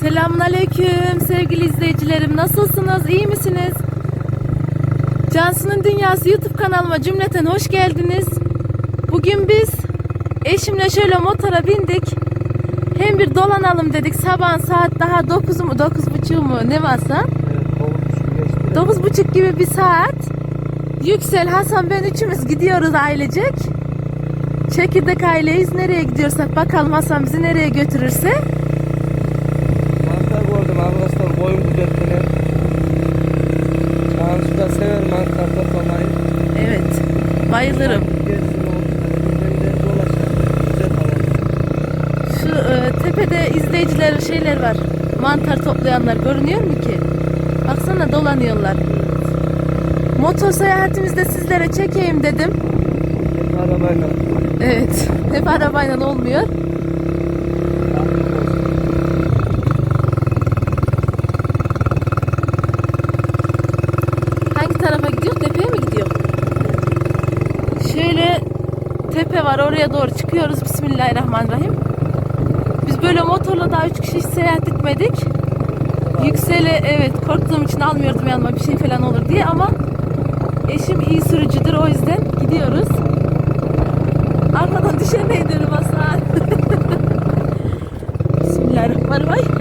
Selamünaleyküm sevgili izleyicilerim. Nasılsınız? İyi misiniz? Cansu'nun Dünyası YouTube kanalıma cümleten hoş geldiniz. Bugün biz eşimle şöyle motora bindik. Hem bir dolanalım dedik. Sabahın saat daha 9 mu 9.30 mu ne varsa. Evet, doğru geçti. 9.30 gibi bir saat. Yüksel, Hasan ben üçümüz gidiyoruz ailecek. Çekirdek aileyiz. Nereye gidiyorsak bakalım Hasan bizi nereye götürürse. Mantar gördüm arkadaşlar boyun güzeltini. Cansu da sever mantar toplamayı. Evet. Bayılırım. Gezsin o günlerinde dolaşır. Güzel hava. Şu e, tepede izleyiciler şeyler var. Mantar toplayanlar görünüyor mu ki? Baksana dolanıyorlar. Motor seyahatimizde sizlere çekeyim dedim. Hep arabayla. Evet. Hep arabayla olmuyor. Hangi tarafa gidiyor? Tepeye mi gidiyor? Şöyle tepe var. Oraya doğru çıkıyoruz. Bismillahirrahmanirrahim. Böyle motorla daha üç kişi hiç seyahat etmedik. Yüksele evet korktuğum için almıyordum yanıma bir şey falan olur diye ama eşim iyi sürücüdür o yüzden gidiyoruz. Arkadan düşen neydi Hasan? Bismillahirrahmanirrahim.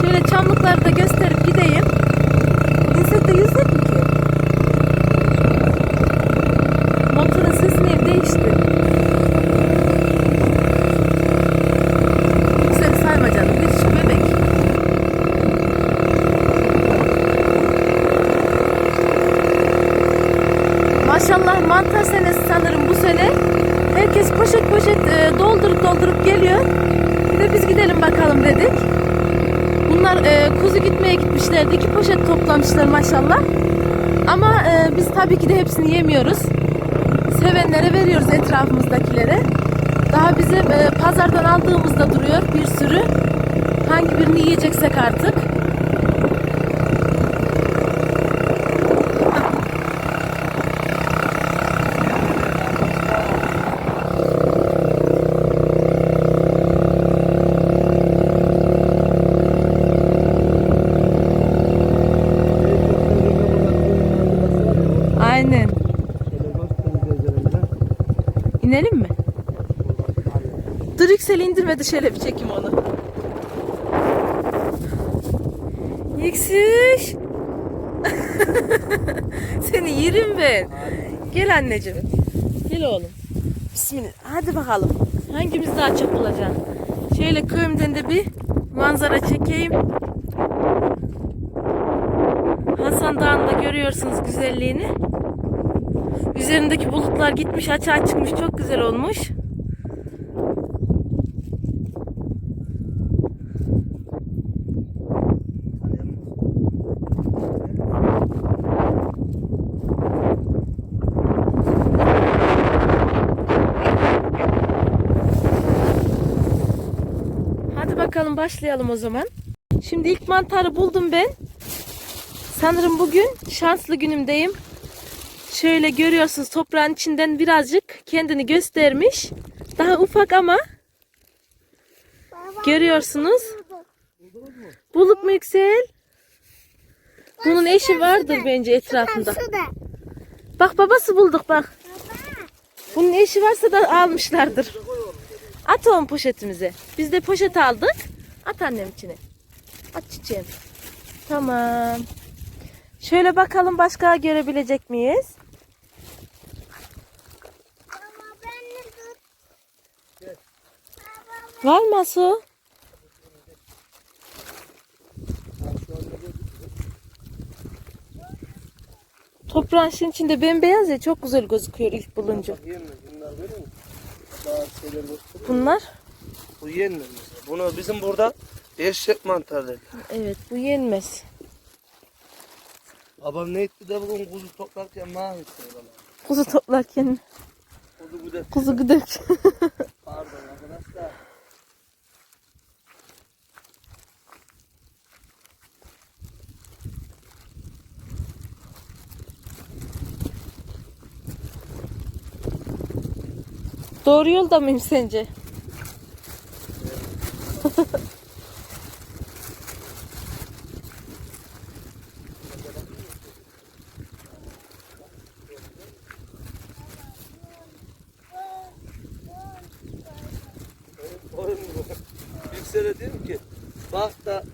Şöyle çamlıkları da gösterip gideyim. İnsek de yüzsek mi ki? Motorun sesi niye değişti? Yükseli sayma canım. Bir şu bebek. Mantar senesi sanırım bu sene. Herkes poşet poşet e, doldurup doldurup geliyor. Bir de biz gidelim bakalım dedik. Bunlar e, kuzu gitmeye gitmişlerdi. İki poşet toplamışlar maşallah. Ama e, biz tabii ki de hepsini yemiyoruz. Sevenlere veriyoruz etrafımızdakilere. Daha bize e, pazardan aldığımızda duruyor bir sürü. Hangi birini yiyeceksek artık. Aynen. İnelim mi? Dur İndirmedi şöyle bir çekim onu. Yüksüş. Seni yerim ben. Gel anneciğim. Gel oğlum. Bismillah. Hadi bakalım. Hangimiz daha çok bulacak? Şöyle köyümden de bir manzara çekeyim. Hasan Dağı'nda görüyorsunuz güzelliğini. Üzerindeki bulutlar gitmiş açığa çıkmış çok güzel olmuş. Başlayalım o zaman. Şimdi ilk mantarı buldum ben. Sanırım bugün şanslı günümdeyim. Şöyle görüyorsunuz toprağın içinden birazcık kendini göstermiş. Daha ufak ama görüyorsunuz. Bulduk mu Yüksel? Bunun eşi vardır bence etrafında. Bak babası bulduk bak. Bunun eşi varsa da almışlardır. At onu poşetimize. Biz de poşet aldık. At annem içine. At çiçeğim. Tamam. Şöyle bakalım başka görebilecek miyiz? Var mı su? Toprağın şimdi içinde bembeyaz ya çok güzel gözüküyor ilk bulunca. Bunlar Bu yenmez mesela. Bunu bizim burada eşek mantar derler. evet bu yenmez. Babam ne etti de bugün kuzu toplarken mahvetti bana. Kuzu toplarken Kuzu güzel. kuzu güdük. Pardon arkadaşlar. Doğru yolda mıyım sence? Yüksel'e diyorum ki bak da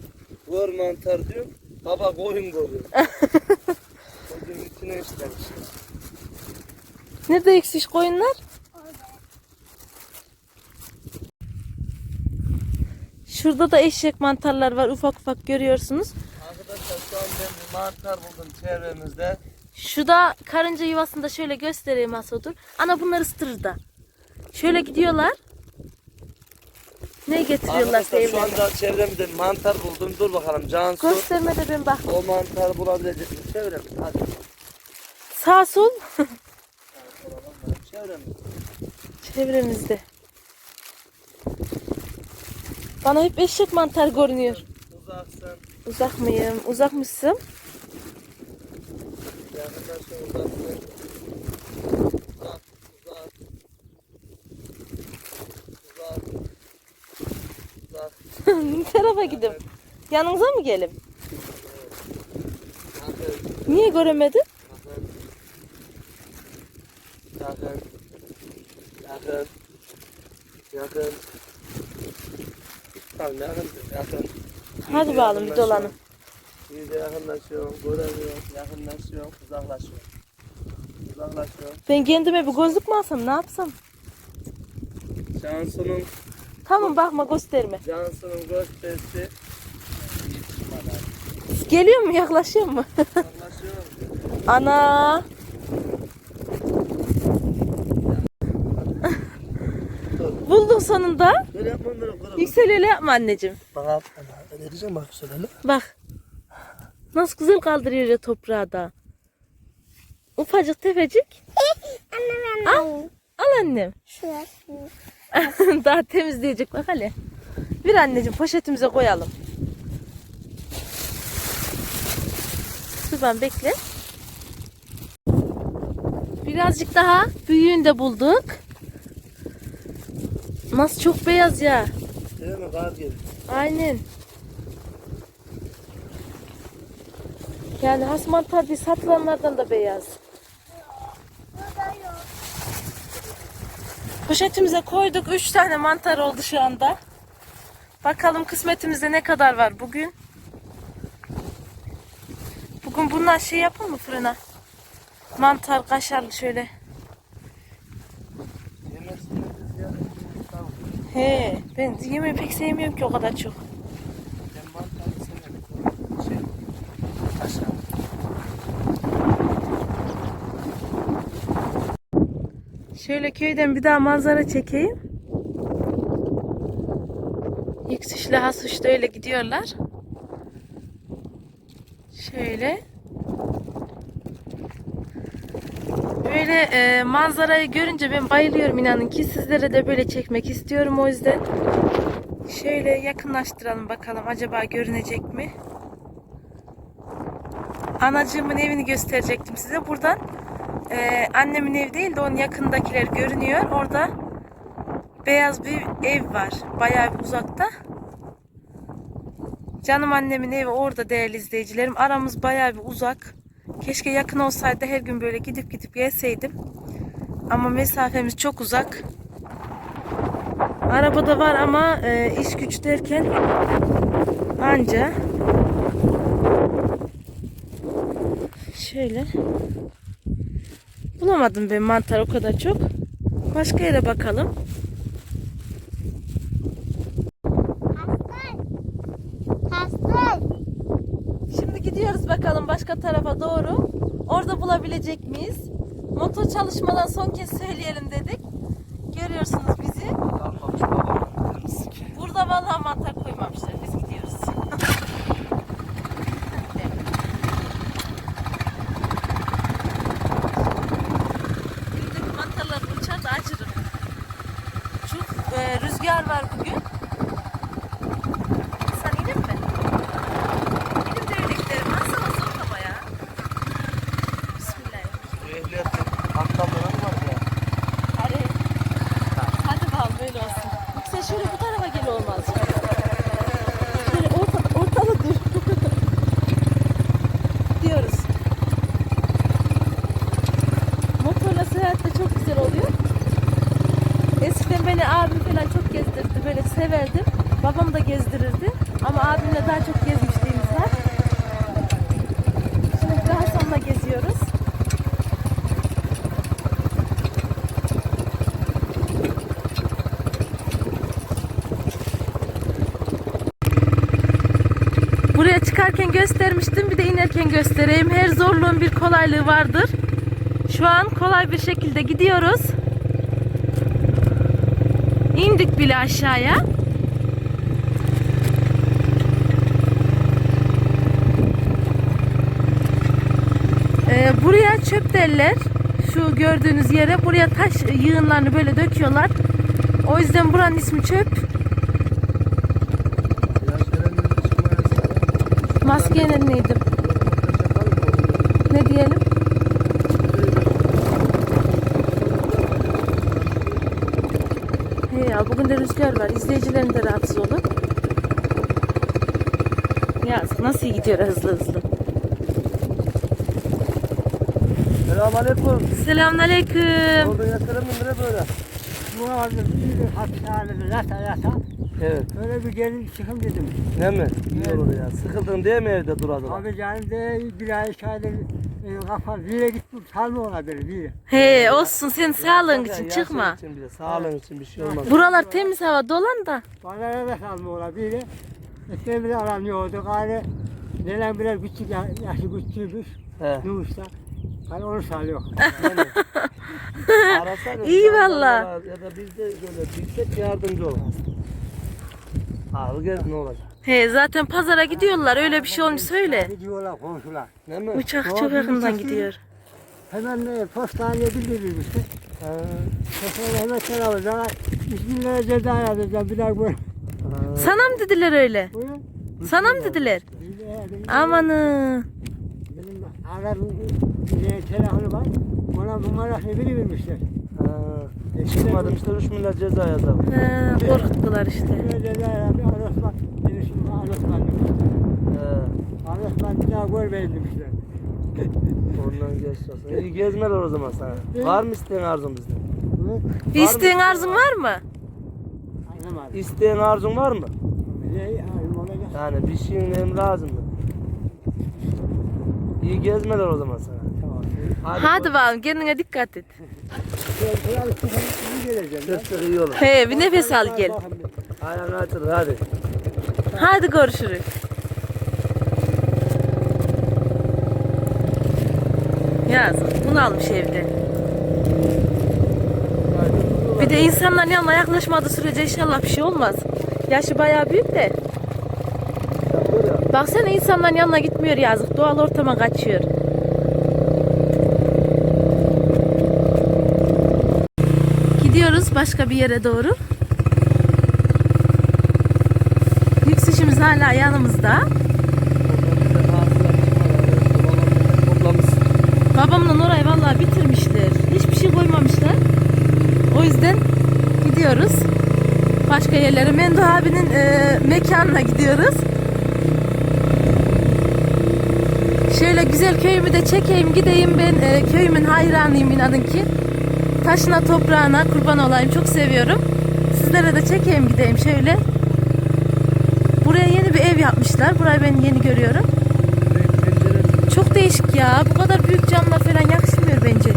gör mantar diyorum. Baba koyun görüyor. Koyun içine işlemiş. Nerede eksiş koyunlar? Şurada da eşek mantarlar var ufak ufak görüyorsunuz. Arkadaşlar şu an ben bir mantar buldum çevremizde. Şu da karınca yuvasında şöyle göstereyim Asodur. Ana bunlar ıstırır da. Şöyle gidiyorlar. Ne getiriyorlar Arkadaşlar şu anda çevremizde mantar buldum. Dur bakalım Cansu. Gösterme de ben bak. O mantarı bulabilecek mi? Çevremizde hadi. Sağ sol Çevremizde. çevremizde. Bana hep eşek mantar görünüyor. Uzaksın. Uzak mıyım? Uzak mısın? Yakınlaşın uzaksın. Uzak. Uzak. Uzak. Uzak. ne tarafa gideyim? Yanınıza mı gelim? Niye göremedim? Yakın. Yakın. Yakın. Tamam yakın. Yakın. Hadi bakalım bir dolanın. İyice yakınlaşıyorum. Göremiyorum. Yakınlaşıyorum. Uzaklaşıyorum. Uzaklaşıyorum. Ben kendime bir gözlük mü alsam ne yapsam? Cansu'nun Tamam bakma gösterme. Cansu'nun gösterisi. Geliyor mu yaklaşıyor mu? Yaklaşıyorum. Ana. Buldun sonunda. Böyle. Yüksel öyle yapma anneciğim. Bak abi. Ne diyeceğim bak şöyle. Bak. Nasıl güzel kaldırıyor ya toprağı da. Ufacık tefecik. Al. Al annem. Daha temizleyecek bak hele. Bir anneciğim poşetimize koyalım. Dur ben bekle. Birazcık daha büyüğünü de bulduk. Nasıl çok beyaz ya. Değil mi? Gaz gibi. Aynen. Yani has mantar değil satılanlardan da beyaz. Poşetimize koyduk. 3 tane mantar oldu şu anda. Bakalım kısmetimizde ne kadar var bugün. Bugün bunlar şey yapalım mı fırına? Mantar kaşarlı şöyle. He, ben yemeği pek sevmiyorum ki o kadar çok. Ben mantarı severim. Şey. Aşağı. Şöyle köyden bir daha manzara çekeyim. Yüksüşle Hasuş da öyle gidiyorlar. Şöyle. Böyle e, manzarayı görünce ben bayılıyorum inanın ki sizlere de böyle çekmek istiyorum o yüzden. Şöyle yakınlaştıralım bakalım acaba görünecek mi? Anacığımın evini gösterecektim size. Buradan ee, annemin evi değil de onun yakındakiler görünüyor. Orada beyaz bir ev var. Bayağı bir uzakta. Canım annemin evi orada değerli izleyicilerim. Aramız bayağı bir uzak. Keşke yakın olsaydı her gün böyle gidip gidip gelseydim. Ama mesafemiz çok uzak. Arabada var ama e, iş güç derken anca şöyle Bulamadım ben mantar o kadar çok. Başka yere bakalım. Şimdi gidiyoruz bakalım başka tarafa doğru. Orada bulabilecek miyiz? Motor çalışmadan son kez söyleyelim dedik. Görüyorsunuz bizi. Kalmamış babamın temizlik. Burada vallahi mantar koymamışlar. Biz gidiyoruz. Elimdeki mantarlar uçar da acırım. Çok e, rüzgar var bugün. Sen inip mi? İnip de öyle giderim. Alsana soğuk ya. Bismillahirrahmanirrahim. Ehliyet atlamların var ya. Hadi. Hadi bakalım böyle olsun. Sen şöyle bu tarafa gel olmaz. Şöyle ortada, ortada dur. Diyoruz. Motorla seyahat de çok güzel oluyor. Eskiden beni abim falan çok gezdirdi. Böyle severdim. Babam da gezdirirdi. Ama abimle daha çok gezmişliğimiz var. Şimdi daha sonra geziyoruz. Çıkarken göstermiştim. Bir de inerken göstereyim. Her zorluğun bir kolaylığı vardır. Şu an kolay bir şekilde gidiyoruz. İndik bile aşağıya. Ee, buraya çöp derler. Şu gördüğünüz yere buraya taş yığınlarını böyle döküyorlar. O yüzden buranın ismi çöp. Maskeyle neydi? Ne diyelim? He ya bugün de rüzgar var. İzleyicilerin de rahatsız olur. Yazık nasıl gidiyor hızlı hızlı. Selamünaleyküm. Selamünaleyküm. Oldu yatırım mı böyle? Bu arada bir hapishanede yata yata Evet. böyle bir gelin çıkım dedim. Ne mi? İyi Evet. olur ya. Sıkıldın diye mi evde duradın? Abi canım de bir ay içeride e, kafa yere gittim salma ona böyle bir yere. He olsun senin sağlığın için çıkma. için bir de, sağlığın için bir şey olmaz. Buralar temiz hava dolan da. Bana da salma ona bir yere. Eskiden bile aramıyordu gari. Neden biraz küçük ya, yaşı küçükmüş. He. Nüfusta. Hani onu sağlıyor. Arasana, İyi valla. Ya da biz de böyle bilsek yardımcı olmaz. Al gel ne olacak? He zaten pazara gidiyorlar öyle bir şey olmuş söyle. Gidiyorlar komşular. Ne mi? Uçak Doğru, çok yakından gidiyor. Hemen de postaneye bildirilmişti. Ha, Postaneye hemen selamlar. Bismillah ceza yazacağım bir daha böyle. ha. Sana mı dediler öyle? Buyurun. Sana mı dediler? Amanı. Benim bir telefonu var. Ona numarasını. Ha. Çıkmadım işte 3 milyar ceza yazalım. He, korkuttular işte. Böyle de abi Arosman. Beni şimdi Arosman demişler. He. Arosman bir daha görmeyin demişler. Ondan geç olsun. İyi gezmeler o zaman sana. Var mı isteyen arzun bizden? Bir isteğin arzun var mı? Anlamadım. İsteyen arzun var mı? Ne alim olacak? Yani bir şeyin lazım mı? İyi gezmeler o zaman sana. Tamam. Hadi bakalım kendine dikkat et. İyi olur. He bir nefes al gel. Açılır hadi. Hadi görüşürüz. Yazık bunu almış evde. Bir de insanların yanına yaklaşmadığı sürece inşallah bir şey olmaz. Yaşı bayağı büyük de. Baksana insanların yanına gitmiyor yazık. Doğal ortama kaçıyor. Gidiyoruz başka bir yere doğru. Yüksüşümüz hala yanımızda. Babamla orayı vallahi bitirmişler. Hiçbir şey koymamışlar. O yüzden gidiyoruz. Başka yerlere. Mendo abinin e, mekanına gidiyoruz. Şöyle güzel köyümü de çekeyim gideyim ben e, köyümün hayranıyım inanın ki. Taşına toprağına kurban olayım çok seviyorum. Sizlere de çekeyim gideyim şöyle. Buraya yeni bir ev yapmışlar. Burayı ben yeni görüyorum. Çok değişik ya. Bu kadar büyük camlar falan yakışmıyor bence.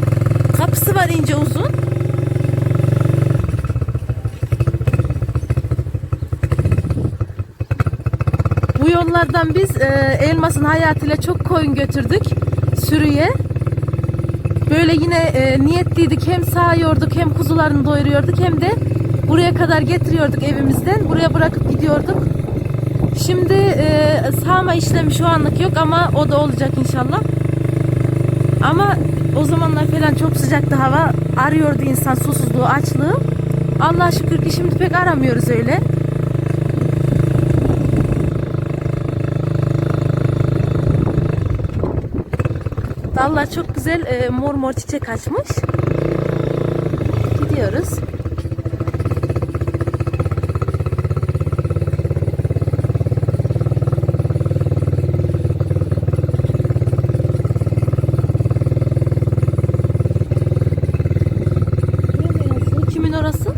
Kapısı var ince uzun. Bu yollardan biz e, Elmas'ın hayatıyla çok koyun götürdük sürüye. Böyle yine e, niyetliydik. Hem sağıyorduk hem kuzularını doyuruyorduk hem de buraya kadar getiriyorduk evimizden. Buraya bırakıp gidiyorduk. Şimdi e, sağma işlemi şu anlık yok ama o da olacak inşallah. Ama o zamanlar falan çok sıcaktı hava. Arıyordu insan susuzluğu, açlığı. Allah'a şükür ki şimdi pek aramıyoruz öyle. Vallahi çok güzel e, mor mor çiçek açmış. Gidiyoruz. Kimin orası?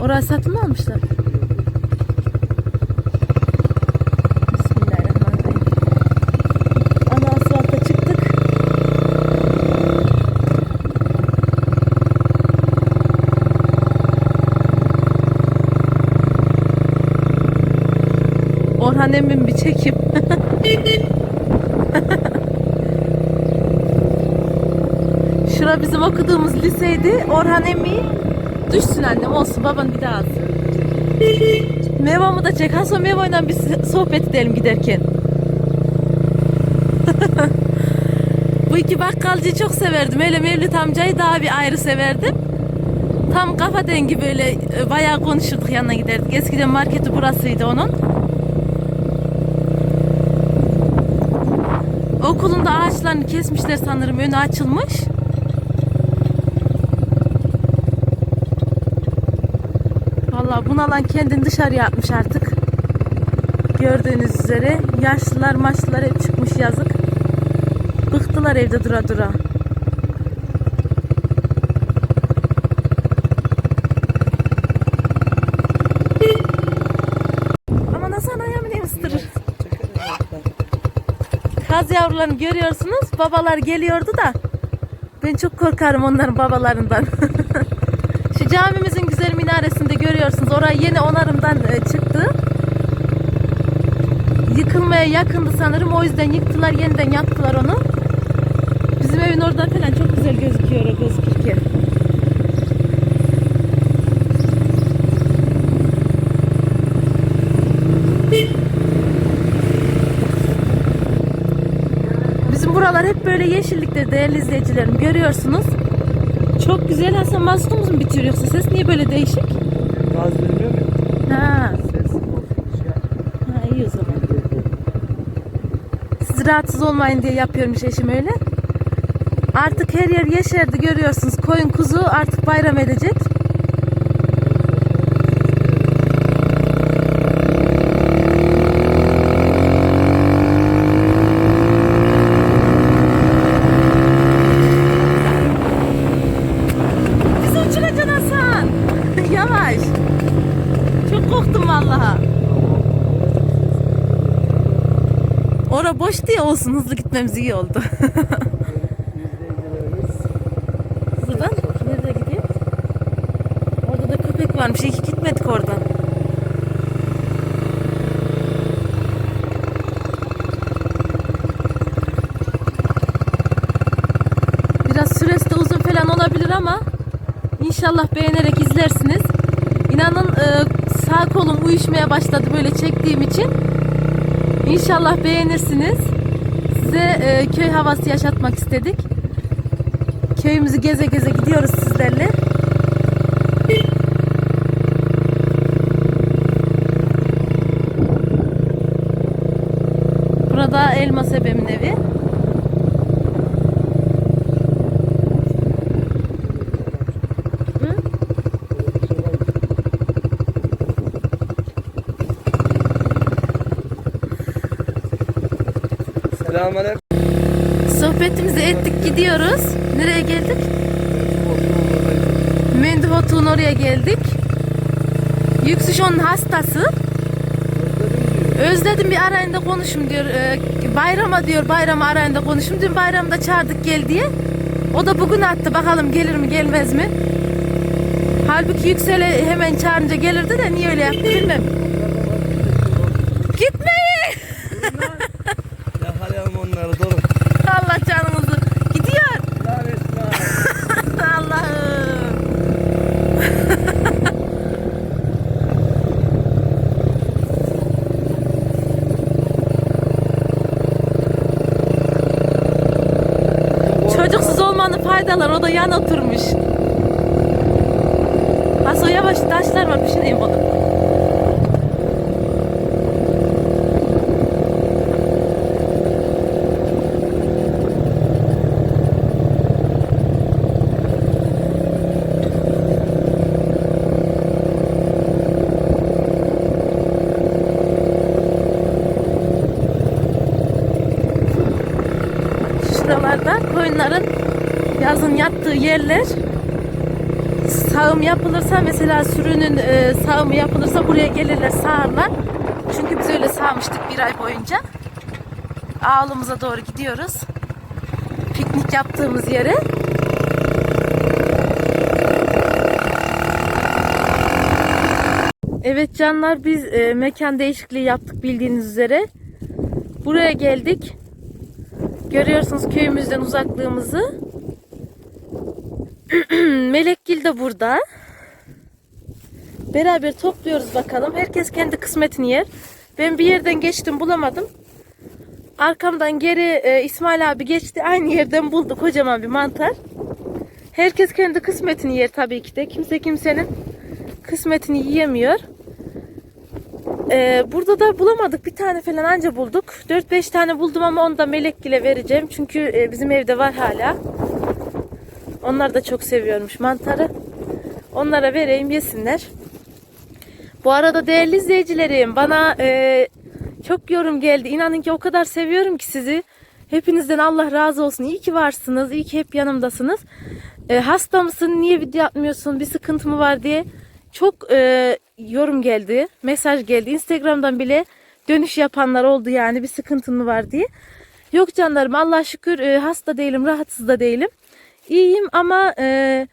Burası satın mı almışlar? Bismillahirrahmanirrahim. Ana asfalta çıktık. Orhan emmin bir çekim. Şura bizim okuduğumuz liseydi. Orhan emmi düşsün annem olsun baban bir daha alsın. Mevamı da çek. Hasan Mevo'yla bir sohbet edelim giderken. Bu iki bakkalcıyı çok severdim. Öyle Mevlüt amcayı daha bir ayrı severdim. Tam kafa dengi böyle e, bayağı konuşurduk yanına giderdik. Eskiden marketi burasıydı onun. Okulunda ağaçlarını kesmişler sanırım. Önü açılmış. Vallahi bunalan kendini dışarıya atmış artık. Gördüğünüz üzere yaşlılar maçlılar hep çıkmış yazık. Bıktılar evde dura dura. Yavrularını görüyorsunuz. Babalar geliyordu da. Ben çok korkarım onların babalarından. Şu camimizin güzel minaresinde görüyorsunuz. Orayı yeni onarımdan e, çıktı. Yıkılmaya yakındı sanırım. O yüzden yıktılar, yeniden yaptılar onu. Bizim evin oradan falan çok güzel gözüküyor o gözükürken. Bizim buralar hep böyle yeşillikte değerli izleyicilerim. Görüyorsunuz. Çok güzel. Hasan mazlutumuz mu bitiyor yoksa ses niye böyle değişik? Gaz vermiyor mu? Ha, Ses. ha iyi o zaman. Siz rahatsız olmayın diye yapıyormuş eşim öyle. Artık her yer yeşerdi görüyorsunuz. Koyun kuzu artık bayram edecek. Bizi uçuracaksın Hasan. Yavaş. Çok korktum vallahi. Ora boş diye olsun hızlı gitmemiz iyi oldu. Buradan nereye gidiyor? Orada da köpek varmış. İyi ki gitmedik oradan. Biraz süresi de uzun falan olabilir ama inşallah beğenerek izlersiniz. İnanın e, sağ kolum uyuşmaya başladı böyle çektiğim için. İnşallah beğenirsiniz. Size e, köy havası yaşatmak istedik. Köyümüzü geze geze gidiyoruz sizlerle. Burada Elmas Ebe'min evi. Selamünaleyküm. Sohbetimizi ettik gidiyoruz. Nereye geldik? Mendivot'un oraya geldik. Yüksüş onun hastası. Özledim bir arayında konuşum diyor. Ee, bayrama diyor bayrama arayında konuşum. Dün bayramda çağırdık gel diye. O da bugün attı bakalım gelir mi gelmez mi? Halbuki Yüksel'e hemen çağırınca gelirdi de niye öyle yaptı bilmem. Faydaları o da yan oturmuş. Aso yavaş taşlar var bir şey diyeyim onu. Yattığı yerler. sağım yapılırsa mesela sürünün e, sağımı yapılırsa buraya gelirler sağarlar. Çünkü biz öyle sağmıştık bir ay boyunca. Ağlımıza doğru gidiyoruz. Piknik yaptığımız yere. Evet canlar biz e, mekan değişikliği yaptık bildiğiniz üzere. Buraya geldik. Görüyorsunuz köyümüzden uzaklığımızı. Melekgil de burada. Beraber topluyoruz bakalım. Herkes kendi kısmetini yer. Ben bir yerden geçtim bulamadım. Arkamdan geri e, İsmail abi geçti. Aynı yerden buldu kocaman bir mantar. Herkes kendi kısmetini yer tabii ki de. Kimse kimsenin kısmetini yiyemiyor. Ee, burada da bulamadık. Bir tane falan anca bulduk. 4-5 tane buldum ama onu da Melekgil'e vereceğim. Çünkü e, bizim evde var hala. Onlar da çok seviyormuş mantarı. Onlara vereyim yesinler. Bu arada değerli izleyicilerim bana e, çok yorum geldi. İnanın ki o kadar seviyorum ki sizi. Hepinizden Allah razı olsun. İyi ki varsınız. İyi ki hep yanımdasınız. E, hasta mısın? Niye video atmıyorsun? Bir sıkıntı mı var diye çok e, yorum geldi. Mesaj geldi. Instagram'dan bile dönüş yapanlar oldu yani bir sıkıntın mı var diye. Yok canlarım Allah şükür e, hasta değilim, rahatsız da değilim. İyiyim ama e,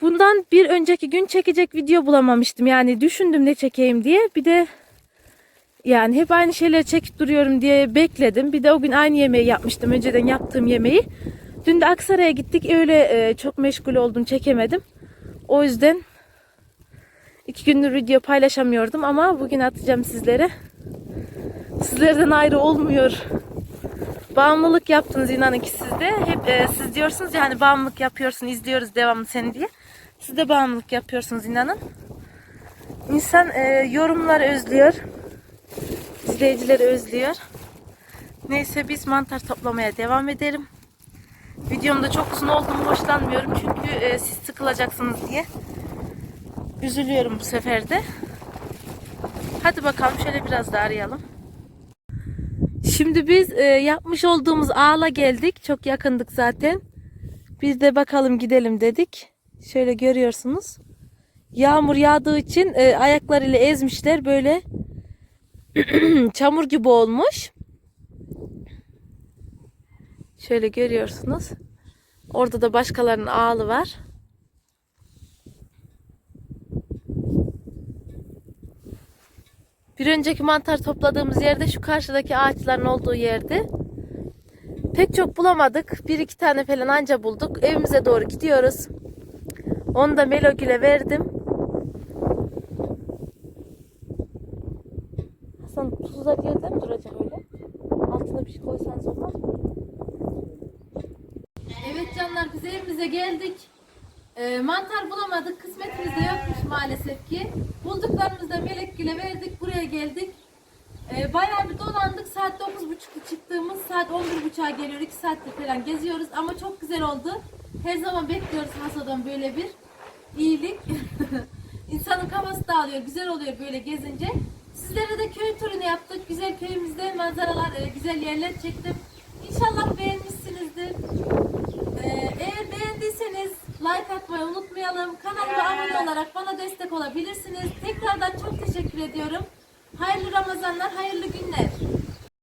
bundan bir önceki gün çekecek video bulamamıştım. Yani düşündüm ne çekeyim diye. Bir de yani hep aynı şeyleri çekip duruyorum diye bekledim. Bir de o gün aynı yemeği yapmıştım. Önceden yaptığım yemeği. Dün de Aksaray'a gittik. Öyle e, çok meşgul oldum çekemedim. O yüzden iki gündür video paylaşamıyordum ama bugün atacağım sizlere. Sizlerden ayrı olmuyor. Bağımlılık yaptınız inanın ki siz de. Hep e, siz diyorsunuz ya hani bağımlılık yapıyorsun, izliyoruz devamlı seni diye. Siz de bağımlılık yapıyorsunuz inanın. İnsan e, yorumlar özlüyor. İzleyicileri özlüyor. Neyse biz mantar toplamaya devam edelim. Videomda çok uzun olduğumu hoşlanmıyorum çünkü e, siz sıkılacaksınız diye. Üzülüyorum bu sefer de. Hadi bakalım şöyle biraz daha arayalım. Şimdi biz e, yapmış olduğumuz ağla geldik. Çok yakındık zaten. Biz de bakalım gidelim dedik. Şöyle görüyorsunuz. Yağmur yağdığı için e, ayaklarıyla ezmişler. Böyle çamur gibi olmuş. Şöyle görüyorsunuz. Orada da başkalarının ağlı var. Bir önceki mantar topladığımız yerde şu karşıdaki ağaçların olduğu yerde. Pek çok bulamadık. Bir iki tane falan anca bulduk. Evimize doğru gidiyoruz. Onu da Melogül'e verdim. Hasan tuzlar yerde mi duracak öyle? Altına bir şey koysanız olmaz? Evet canlar biz evimize geldik. Ee, mantar bulamadık. Kısmetimizde yokmuş maalesef ki. Bulduklarımızı da Melekgül'e verdik. Buraya geldik. Ee, bayağı bir dolandık. Saat 9.30'da çıktığımız saat 11.30'a geliyor. 2 saattir falan geziyoruz. Ama çok güzel oldu. Her zaman bekliyoruz Haso'dan böyle bir iyilik. İnsanın kafası dağılıyor. Güzel oluyor böyle gezince. Sizlere de köy turunu yaptık. Güzel köyümüzde manzaralar, e, güzel yerler çektim. İnşallah beğenmişsinizdir. Ee, eğer beğendiyseniz like atmayı unutmayalım. Kanalıma abone olarak bana destek olabilirsiniz. Tekrardan çok teşekkür ediyorum. Hayırlı Ramazanlar, hayırlı günler.